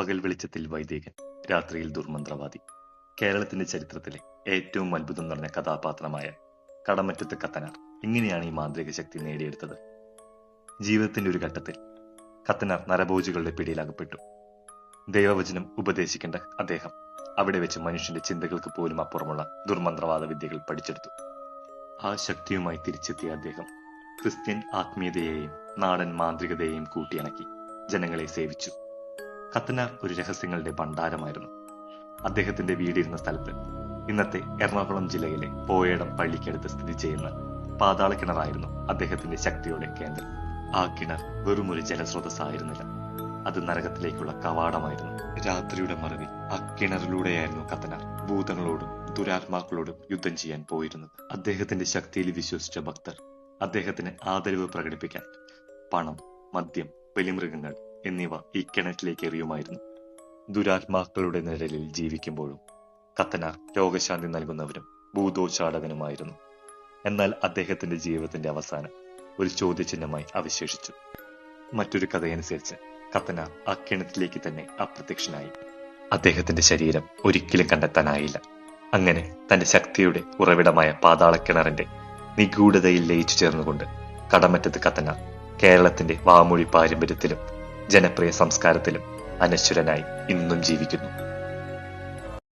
പകൽ വെളിച്ചത്തിൽ വൈദികൻ രാത്രിയിൽ ദുർമന്ത്രവാദി. കേരളത്തിന്റെ ചരിത്രത്തിലെ ഏറ്റവും അത്ഭുതം നിറഞ്ഞ കഥാപാത്രമായ കടമറ്റത്ത് കത്തനാർ ഇങ്ങനെയാണ് ഈ മാന്ത്രിക ശക്തി നേടിയെടുത്തത്. ജീവിതത്തിന്റെ ഒരു ഘട്ടത്തിൽ കത്തനാർ നരഭോജികളുടെ പിടിയിലകപ്പെട്ടു. ദൈവവചനം ഉപദേശിക്കേണ്ട അദ്ദേഹം അവിടെ വെച്ച് മനുഷ്യന്റെ ചിന്തകൾക്ക് പോലും അപ്പുറമുള്ള ദുർമന്ത്രവാദ വിദ്യകൾ പഠിച്ചെടുത്തു. ആ ശക്തിയുമായി തിരിച്ചെത്തിയ അദ്ദേഹം ക്രിസ്ത്യൻ ആത്മീയതയെയും നാടൻ മാന്ത്രികതയെയും കൂട്ടിയിണക്കി ജനങ്ങളെ സേവിച്ചു. കത്തനാർ ഒരു രഹസ്യങ്ങളുടെ ഭണ്ഡാരമായിരുന്നു. അദ്ദേഹത്തിന്റെ വീടിരുന്ന സ്ഥലത്ത് ഇന്നത്തെ എറണാകുളം ജില്ലയിലെ പോയടം പള്ളിക്കടുത്ത് സ്ഥിതി ചെയ്യുന്ന പാതാള കിണറായിരുന്നു അദ്ദേഹത്തിന്റെ ശക്തിയുടെ കേന്ദ്രം. ആ കിണർ വെറും ഒരു ജലസ്രോതസ്സായിരുന്നില്ല. അത് നരകത്തിലേക്കുള്ള കവാടമായിരുന്നു. രാത്രിയുടെ മറവിൽ ആ കിണറിലൂടെയായിരുന്നു കത്തനാർ ഭൂതങ്ങളോടും ദുരാത്മാക്കളോടും യുദ്ധം ചെയ്യാൻ പോയിരുന്നത്. അദ്ദേഹത്തിന്റെ ശക്തിയിൽ വിശ്വസിച്ച ഭക്തർ അദ്ദേഹത്തിന് ആദരവ് പ്രകടിപ്പിക്കാൻ പണം മദ്യം ബലിമൃഗങ്ങൾ എന്നിവ ഈ കിണറ്റിലേക്ക് എറിയുമായിരുന്നു. ദുരാത്മാക്കളുടെ നിഴലിൽ ജീവിക്കുമ്പോഴും കത്തനാർ രോഗശാന്തി നൽകുന്നവരും ഭൂതോച്ചാടകനുമായിരുന്നു എന്നാൽ അദ്ദേഹത്തിന്റെ ജീവിതത്തിന്റെ അവസാനം ഒരു ചോദ്യചിഹ്നമായി അവശേഷിച്ചു. മറ്റൊരു കഥയനുസരിച്ച് കത്തനാർ ആ കിണറ്റിലേക്ക് തന്നെ അപ്രത്യക്ഷനായി. അദ്ദേഹത്തിന്റെ ശരീരം ഒരിക്കലും കണ്ടെത്താനായില്ല. അങ്ങനെ തന്റെ ശക്തിയുടെ ഉറവിടമായ പാതാളക്കിണറിന്റെ നിഗൂഢതയിൽ ലയിച്ചു ചേർന്നുകൊണ്ട് കടമറ്റത്ത് കത്തനാർ കേരളത്തിന്റെ വാമൊഴി പാരമ്പര്യത്തിലും ജനപ്രിയ സംസ്കാരത്തിലും അനശ്വരനായി ഇന്നും ജീവിക്കുന്നു.